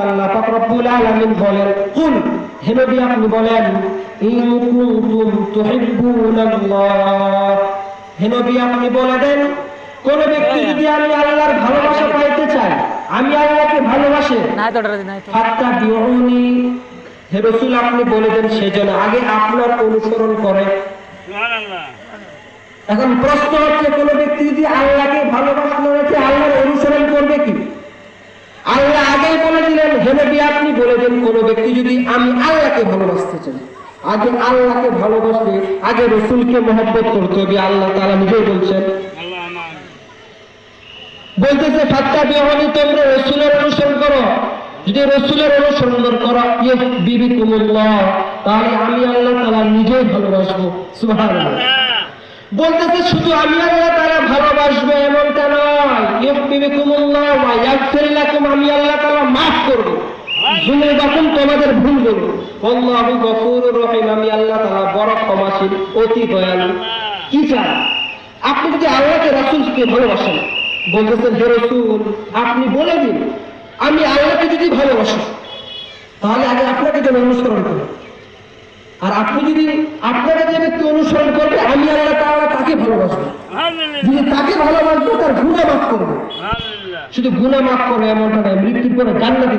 আল্লাহ পাক রব্বুল আলামিন বলেন কুল হে নবী আপনি বলেন ইন কুনতুম তুহিব্বুনাল্লাহ হে নবী আপনি বলে দেন কোন ব্যক্তি যদি আমি আল্লাহর ভালোবাসা পাইতে চাই আমি আল্লাহকে ভালোবাসি। নাই তো ওটা নাই তো। ফাত্তা বিউনি হে রাসূল আপনি বলে দেন সেজন্য আগে আপনার অনুসরণ করে। এখন প্রশ্ন হচ্ছে কোন ব্যক্তি যদি আল্লাহকে ভালোবাসতে হচ্ছে আল্লাহর অনুসরণ করবে কি আল্লাহ আগেই বলে দিলেন হে নবী আপনি বলে দেন কোন ব্যক্তি যদি আমি আল্লাহকে ভালোবাসতে চাই, আগে আল্লাহকে ভালোবাসলে, আগে রসুলকে মহব্বত করতে হবে, আল্লাহ তারা নিজেই বলছেন। বলতেছে ফাত্তা বিহনি তোমরা রসুলের অনুসরণ করো। যদি রসুলের অনুসরণ করো ইয়ে বিবি কুমুল্লাহ তাহলে আমি আল্লাহ তালা নিজেই ভালোবাসবো। সুবহানাল্লাহ। বলতেছে, শুধু আমি আল্লাহ তারা ভালোবাসবো এমনটা নয় করব। যখন তোমাদের ভুল করব আল্লাহু গফুরুর রহিম আমি আল্লাহ তাআলা বড় ক্ষমাশীল অতি দয়ালু। কি চান? আপনি যদি আল্লাহকে রাসূলকে ভালোবাসেন বলতেছেন হে রাসূল আপনি বলে দিন আমি আল্লাহকে যদি ভালোবাসি তাহলে আগে আপনাকে যেন অনুসরণ করি। আর আপনি যদি আপনাকে যে ব্যক্তি অনুসরণ করবে আমি আল্লাহ তাআলা তাকে ভালোবাসবো। যদি তাকে ভালোবাসবো তার গুণা মাফ করব। শুধু গুণা মাফ করে এমনটা নয় মৃত্যুর পরে জান্নাতে